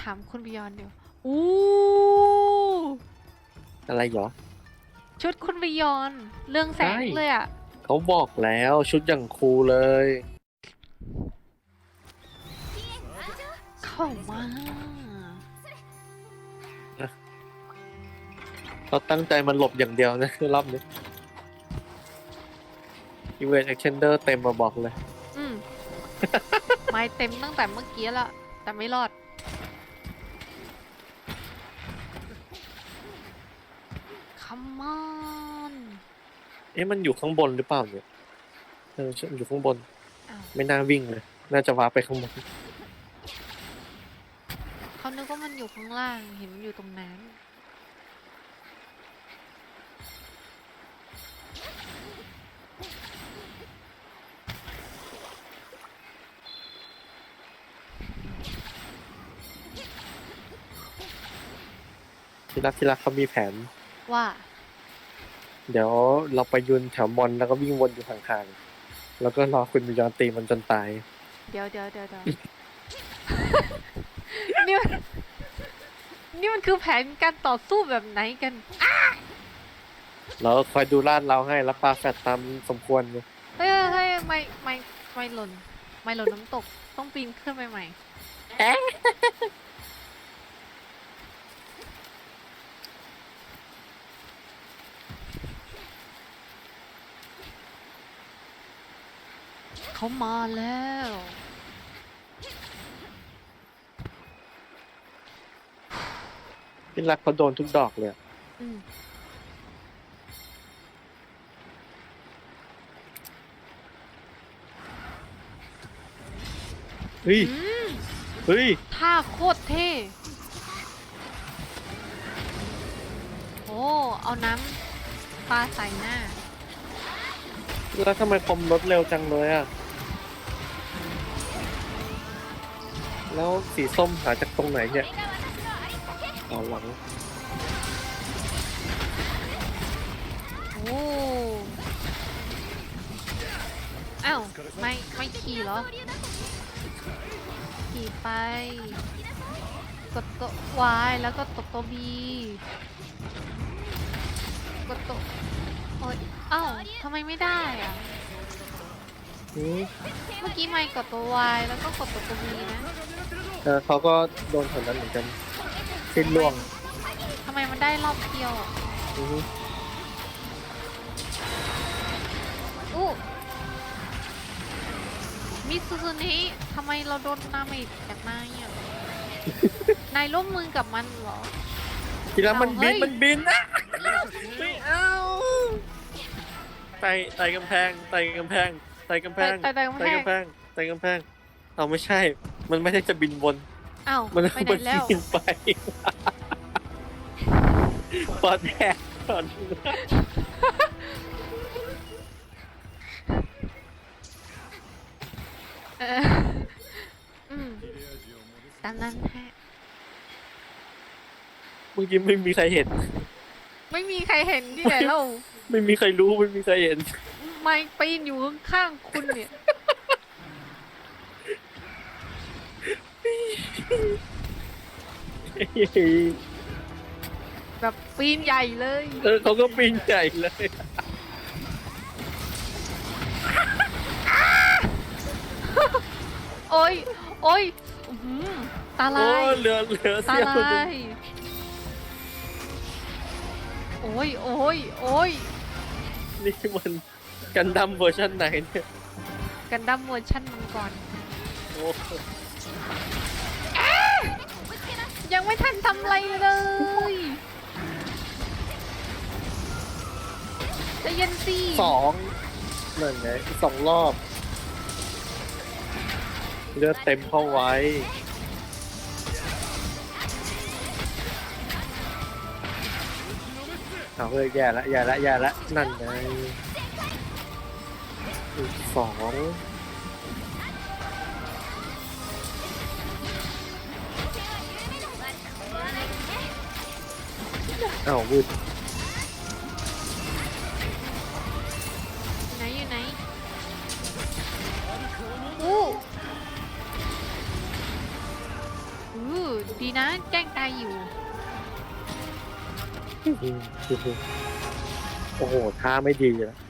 ถามคุณบิยอนเดี๋ยวอู้อะไรเหรอ ชุดคุณบิยอนเรื่องแสงใช่ เลยอะ เขาบอกแล้วชุดอย่างคูลเลย เข้ามาเขาตั้งใจมันหลบอย่างเดียวนะ รอบนี้อีเวนต์เอ็กเชนเดอร์เต็มมาบอกเลย อืม ไม้เต็มตั้งแต่เมื่อกี้ละแต่ไม่รอด Come on เอ๊ะมันอยู่ข้างบนหรือเปล่าเนี่ยเออฉันอยู่ข้างบนอ้าวไม่น่าวิ่งเลย น่าจะว้าร์ปไปข้างบนเขานึกว่ามันอยู่ข้างล่าง เห็นมันอยู่ตรงนั้นที่รักที่รักเขามีแผน ว่า เดี๋ยวเราไปยืนแถวมอนแล้วก็วิ่งวนอยู่ห่างๆ แล้วก็รอคุณมิยอนตีมันจนตาย เดี๋ยวเดี๋ยวเดี๋ยวเดี๋ยว นี่มันนี่มันคือแผนการต่อสู้แบบไหนกันแล้วคอยดูลาดเราให้แล้วปาแฟตตามสมควรเลยเฮ้ยเฮ้ยไม่ไม่ไม่หล่น ไม่หล่นน้ำตก ต้องปีนขึ้นไปใหม่ เขามาแล้วที่รักเขาโดนทุกดอกเลยอะอืมเฮ้ย อืมเฮ้ย ท่าโคตรเท่โอ้เอาน้ำปลาใส่หน้า แล้วทำไมคอมลดเร็วจังเลยอะ แล้วสีส้มหาจากตรงไหนเนี่ยอ๋อหลังโอ้อ้าวไม่ไม่ขี่เหรอ ขี่ไป กดตัว Y แล้วก็ตบตัว B กดตัวโอ้ยอ้าวทำไมไม่ได้อะ เมื่อกี้ไม่กดตัว Y แล้วก็กดตัว B นะเออเขาก็โดนผลนั้นเหมือนกันสิ้นล่วงทำไมมันได้รอบเดียวอะอือฮึอู้มิซูซูนิทำไมเราโดนนาเมจจากนายอะ นายร่วมมือกับมันเหรอ ทีละมันเอาเฮ้บินยมันบินนะไม่เอาไต่ไต่กำแพงไต่กำแพงไต่กำแพงไต่ไต่กำแพง ไต่กำแพงไต่กำแพงเอาไม่ใช่ มันไม่ได้จะบินบนอ้าวมันไปไหนมันแล้วบินไปปอดแดกปอดเอออืมตามนั้นฮะเมื่อกี้ไม่มีใครเห็น ไม่มีใครเห็นที่ไหนเราไม่มีใครรู้ไม่มีใครเห็น ไม่ปีนอยู่ข้างๆคุณเนี่ย แบบปีนใหญ่เลยเออเขาก็ปีนใหญ่เลยโอ้ยโอ้ยอื้อหือตาโอ้ลายเหลือเหลือตาเสี้ยวลาหนึ่งยโอ้ยโอ้ยโอ้ยนี่มัน กันดั้มเวอร์ชันไหนเนี่ยกันดั้มเวอร์ชันมังกรโอ้ยังไม่ทันทำอะไรเลยใจะเย็นสิสองนั่นไงสองรอบ เลือดเต็มเข้าไว้ เอาเฮ้ยแย่ละแย่ละแย่ละนั่นไงอีก สองอ้าววืดอยู่ไหนอยู่ไหนอู้อู้ดีนะแกล้งตายอยู่ โอ้โหท่าไม่ดีนะเ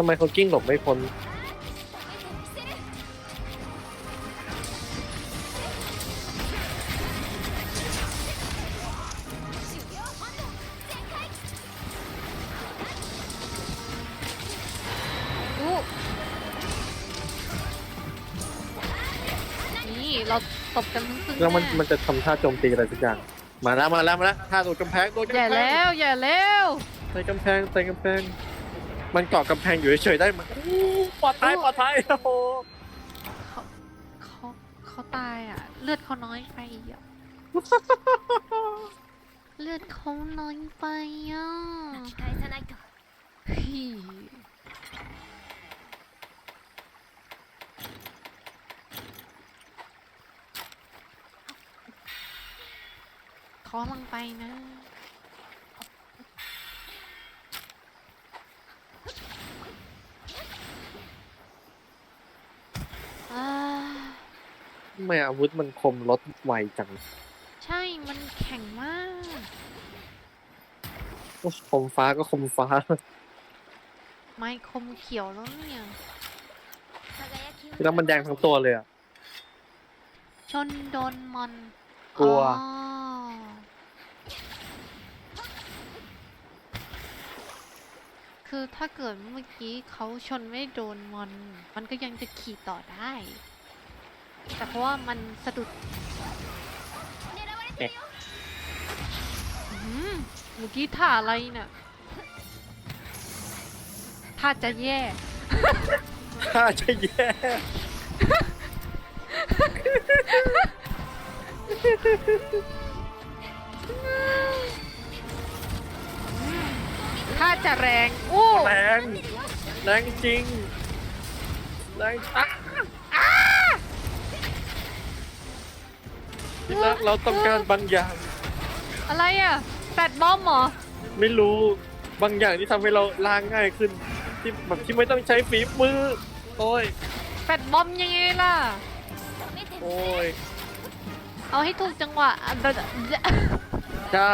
ทำไมเขากิ้งหลบไม่พ้นอู้นี่เราตบกันซึ้งๆแล้วมันน่ะมันจะทำท่าโจมตีอะไรสักอย่าง มาแล้วมาแล้วมาแล้วท่าโดดกำแพงโดดกำอย่าแพงแล้วอย่าแล้วใส่กำแพงใส่กำแพง มันเกาะกำแพงอยู่เฉยได้ไหมปลอดภัยปลอดภัยโอ้โหเขาเขาเขาตายอะ เลือดเขาน้อยไปอะเลือดเขาน้อยไปอะพี่เขาลังไปนะำไมอาวุธมันคมลดไวจังใช่มันแข็งมากคมฟ้าก็คมฟ้า ไม้คมเขียวแล้วเนี่ยแล้วมันแดงทั้งตัวเลยอะชนโดนมอนกลัวคือถ้าเกิดเมื่อกี้เขาชนไม่โดนมอน มันก็ยังจะขี่ต่อได้ แต่เพราะว่ามันสะดุดเมื่อกี้ท่าอะไรน่ะท่าจะแย่ท่าจะแย่ท่าจะแรง อู้ แรงแรงจริงแรงชัก ที่รักเราต้องการบางอย่าง อะไรอะแฟดบอมหรอไม่รู้บางอย่างที่ทำให้เราล้างง่ายขึ้น ที่แบบที่ไม่ต้องใช้ฝีมือ โอ้ย แฟดบอมยังไงล่ะ โอ้ยเอาให้ถูกจังหวะจ้า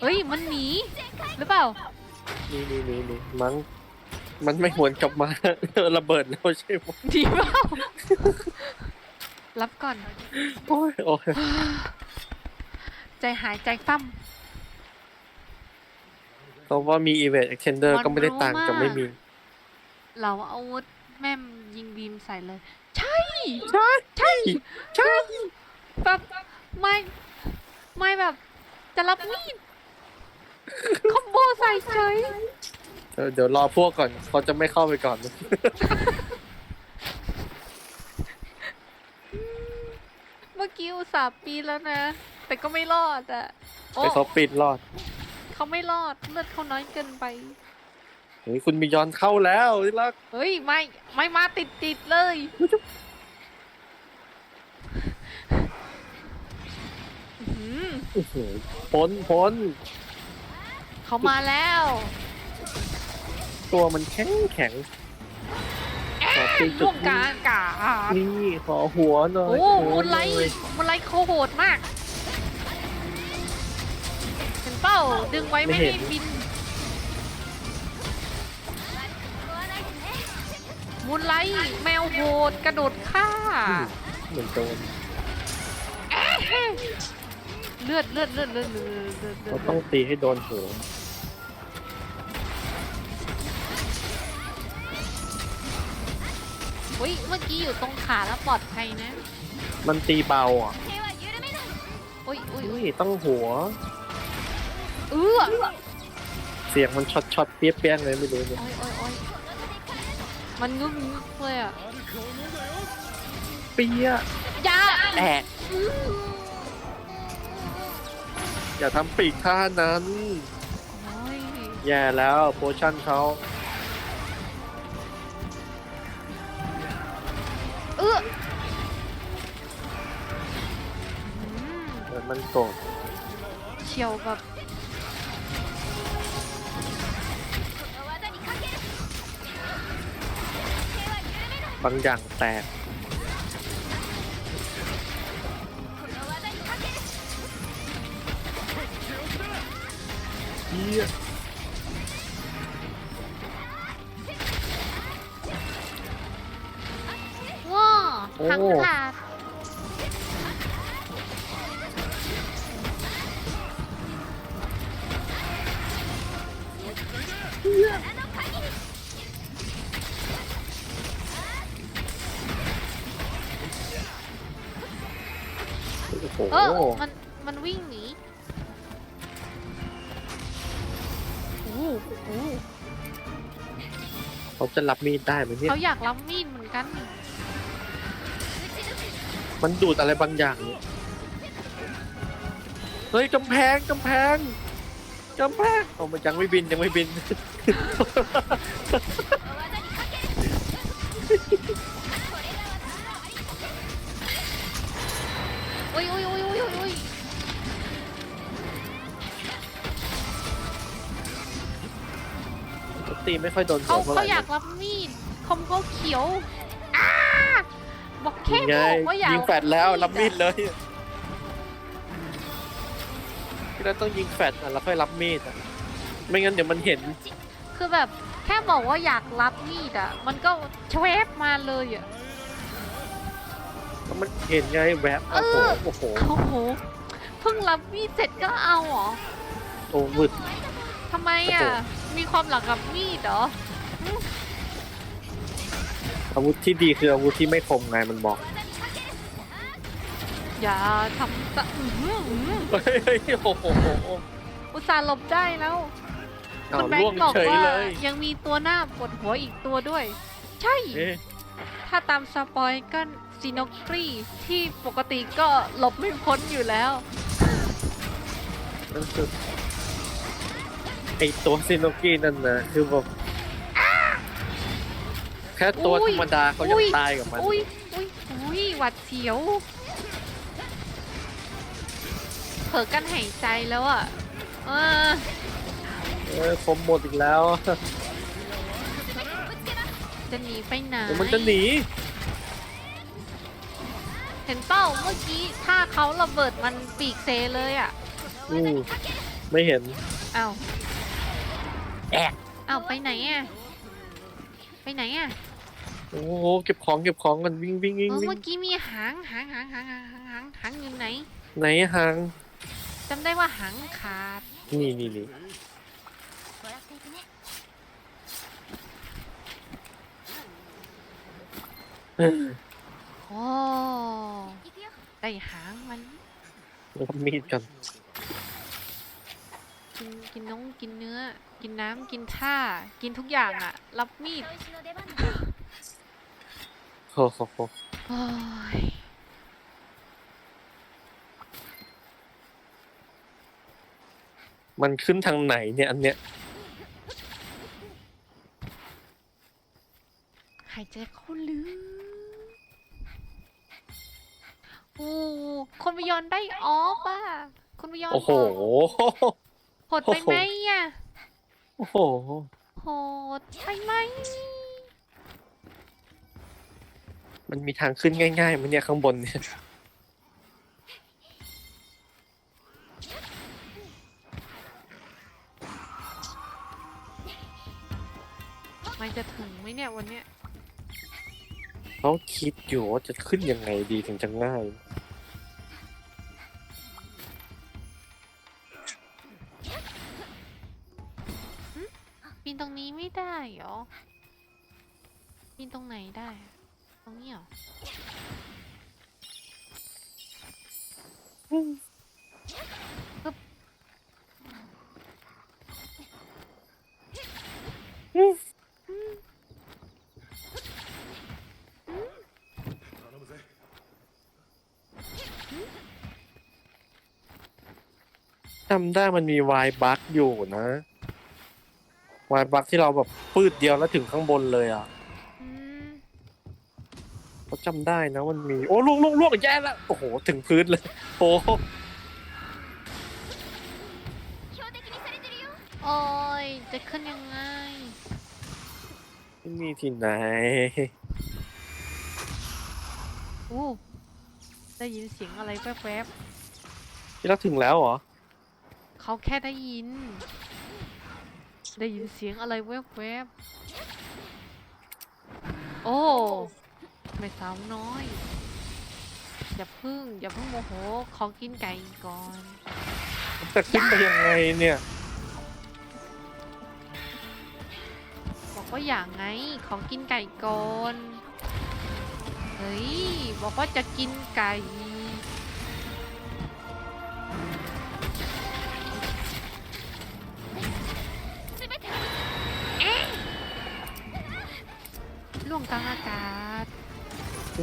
เฮ้ย มันหนี หรือเปล่า นี่นี่นี่มันมันไม่หวนกลับมา ระเบิดแล้วใช่ไหม ดีเปล่า รับก่อน โอ้ยโอ้ยใจหายใจฟั่ม เพราะว่ามี event extender มันก็ไม่ได้ต่างรู้กับมากไม่มี เราเอาอาวุธแม่มยิงบีมใส่เลย ใช่ ใช่ ใช่ ใช่ แบบไม่ไม่แบบ จะรับมีดคอมโบใส่เฉยเออเดี๋ยวรอพวกก่อน เขาจะไม่เข้าไปก่อน เมื่อกี้อุต ส่าห์ปีนแล้วนะ แต่ก็ไม่รอดอะโอ้ไปเขาปิดรอดเขาไม่รอดเลือดเขาน้อยเกินไป เฮ้ยคุณมียอนเข้าแล้วที่รักเฮ้ยไม่ไม่มาติดติดๆเลย อื้อหืออื้อหือพ้นพ้นเขามาแล้ว ตัวมันแข็งแข็งากพวกกากานี่ขอหัวหน่อยโอ้มูนไลท์มูนไลท์โคาโหดมาก เห็นเป้าดึงไว้ไม่ให้บินมูนไลท์แมวโหดกระโดดฆ่าเหมือนโดนเลือดเลือดเลือดเลือดเลือดเลือดต้องตีให้โดนหัว อุ้ยเมื่อกี้อยู่ตรงขาแล้วปลอดภัยนะมันตีเบาอะอุ้ยอุ้ยต้องหัว เออเสียงมันช็อตช็อตเปี้ยเปี้ยเลยไม่รู้เลยมันงุ้มเลยอะเปี้ยอยาแอกอย่าทำปีกท่านั้นแย่แล้วโพชั่นเขา เออมันมัโกรธเฉียวแบบบางอย่างแตกเฮียาทั้งขาดโอ้โหเออมันมันวิ่งหนีโอ้โหโอ้โหเขาจะรับมีดได้ไหมเนี่ย เขาอยากรับมีดเหมือนกัน มันดูดอะไรบางอย่าง เฮ้ยกำแพงกำแพงกำแพงโอ้มันยังไม่บินยังไม่บิน โอ้ยโอ้ยโอ้ยโอ้ยโอ้ยตีไม่ค่อยโดนหัเขาวท่ไหร่เขาอยากรับมีดคมเขาเขียว บอกแค่ไงบอกว่าอยากยิงแฟดแล้วรับมีดอะเลยที่เราต้องยิงแฟดอะแล้วค่อยรับมีดอะไม่งั้นเดี๋ยวมันเห็นคือแบบแค่บอกว่าอยากรับมีดอะ มันก็ชเวฟมาเลยอะแล้วมันเห็นไงแวบโอ้โหเออโอ้โหโอ้โหเพิ่งรับมีดเสร็จก็เอาเหรอโอ้วึดทำไมอะ มีความหลังกับมีดเหรอ อาวุธที่ดีคืออาวุธที่ไม่คมไงมันบอกอย่าทำตะอื้อหืออื้อหือเฮ้ยเฮ้ยโอ้โห อุตส่าห์หลบได้แล้วเอาคุณแบงล่วงค์บอกเฉยว่าเลย ยังมีตัวหน้าปวดหัวอีกตัวด้วย ใช่ เอ๊ะถ้าตามสปอยก็ซีโนกรีที่ปกติก็หลบไม่พ้นอยู่แล้ว นั่นคือไอตัวซินโนกินั่นนะคือแบบ แค่ตัวอุ้ธยรรมดาเขายังอุ้ยตายกับมัน อุ้ยอุ้ยอุ้ยหวัดเสียว เผลอกันหายใจแล้วอะ เออ เออคมหมดอีกแล้วจะหนีไปไหนเดี๋ยวมันจะหนี เห็นเป้าเมื่อกี้ถ้าเขาระเบิดมันปีกเซเลยอะอืมไม่เห็นอ้าวแอะอ้าวไปไหนอะ ไปไหนอะ โอ้โหเก็บของเก็บของกันวิ่งวิ่งวิ่งเวิ่เมื่อกี้มีหางหางหางหางหางหางหางอยู่ไหนไหนหางจำได้ว่าหางขาดนี่นี่นี่โอ้ได้หางมันแล้วมีดกันกินกินน้องกินเนื้อ กินน้ำกินท่า กินทุกอย่างอะรับมีด โอ้โหโอ้ยมันขึ้นทางไหนเนี่ยอันเนี้ยหายใจเข้าลึกโอ้คนมยอนได้ออฟอะคนมยอนโอ้โหโหดไปไหมอะโอ้โหโหดไปไหม มันมีทางขึ้นง่ายๆมันเนี่ยข้างบนเนี่ย มันจะถึงไหมเนี่ยวันเนี้ยเขาคิดอยู่ว่าจะขึ้นยังไงดีถึงจะง่าย ปีนตรงนี้ไม่ได้เหรอปีนตรงไหนได้อะต รงนี้เหรอจำได้มันมีวายบัคอยู่นะวายบัคที่เราแบบปืดเดียวแล้วถึงข้างบนเลยอะ เขาจำได้นะมันมี โอ้ล่วงล่วงล่วงแย่แล้วโอ้โห ถึงพื้นเลยโอ้โอ้ยจะขึ้นยังไง ไม่มีที่ไหนอู้ได้ยินเสียงอะไรแวบพี่รักถึงแล้วเหรอเขาแค่ได้ยิน ได้ยินเสียงอะไรแวบๆโอ้ ไม่สาวน้อย อย่าพึ่ง อย่าพึ่งโมโหขอกินไก่ก่อน จะขึ้นไปยังไงเนี่ย บอกว่าอย่างไงขอกินไก่ก่อน เฮ้ย บอกว่าจะกินไก่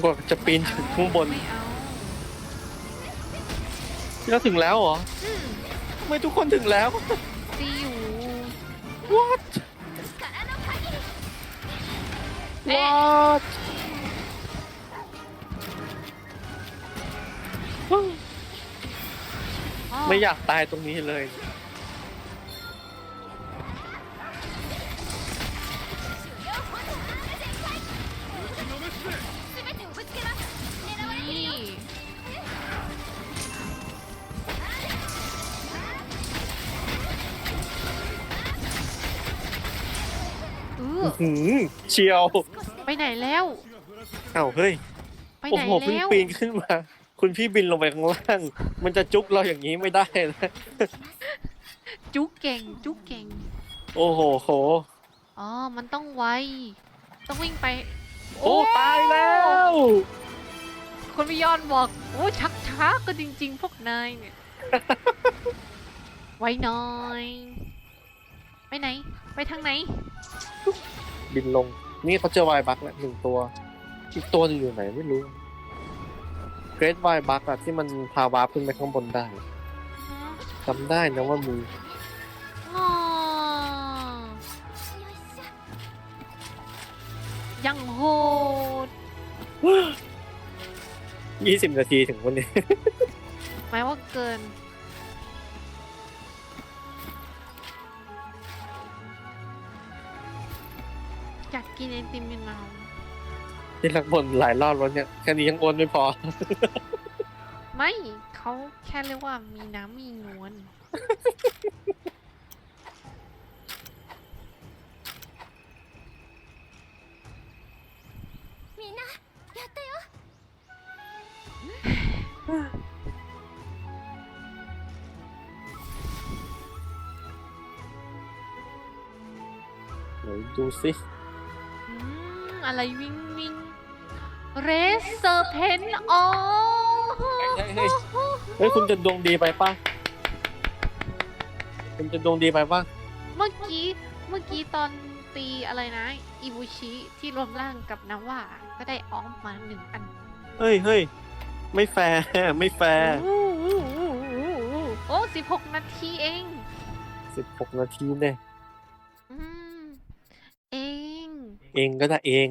กว่าจะปีนถึงข้างบน ไม่เราถึงแล้วเหรอทำไมทุกคนถึงแล้ว ซีอยู่ what what ไม่อยากตายตรงนี้เลย ออหืมเชียวไปไหนแล้ว เอ้าเฮ้ยไปโอ้ไหนโหเพิ่งแล้วปีนขึ้นมา คุณพี่บินลงไปข้างล่าง มันจะจุกเราอย่างนี้ไม่ได้นะจุกเก่ง จุกเก่ง โอ้โหโห อ๋อ มันต้องไว ต้องวิ่งไปโอ้ตายแล้ว คนพิยอนบอก โอ้ชักช้าก็จริง ๆ พวกนายเนี่ย ไว้หน้อย ไหน ไปทางไหน บินลง นี่เขาเจอไวบักแล้วหนึ่งตัว อีกตัวนึอยู่ไหนไม่รู้ เกรดวบักอะที่มันพาวาร์ปขึ้นไปข้างบนได้จำได้นะว่ามียังโหดยี่สิบนาทีถึงวันนี้หมายว่าเกิน กกินไอติมเป็นเมา ที่รักบนหลายรอบแล้วเนี่ย แค่นี้ยังโอนไม่พอ ไม่เขาแค่เรียกว่ามีน้ำมีนวล みんなやったよ เดี๋ยวดูสิ อืม อะไรวิ่งวิ่งเรสเซอร์เพนอ๋อเฮ้ยเฮ้ย เฮ้ยคุณจะดวงดีไปป่ะคุณจะดวงดีไปป่ะเมื่อกี้เมื่อกี้ตอนตีอะไรนะอิบุชิที่รวมร่างกับนาว่าก็ได้ออมมาหนึ่งอันเฮ้ยเฮ้ยไม่แฟร์ไม่แฟร์โอ้สิบหกนาทีเองสิบหกนาทีเนี่ย เองก็ได้เอง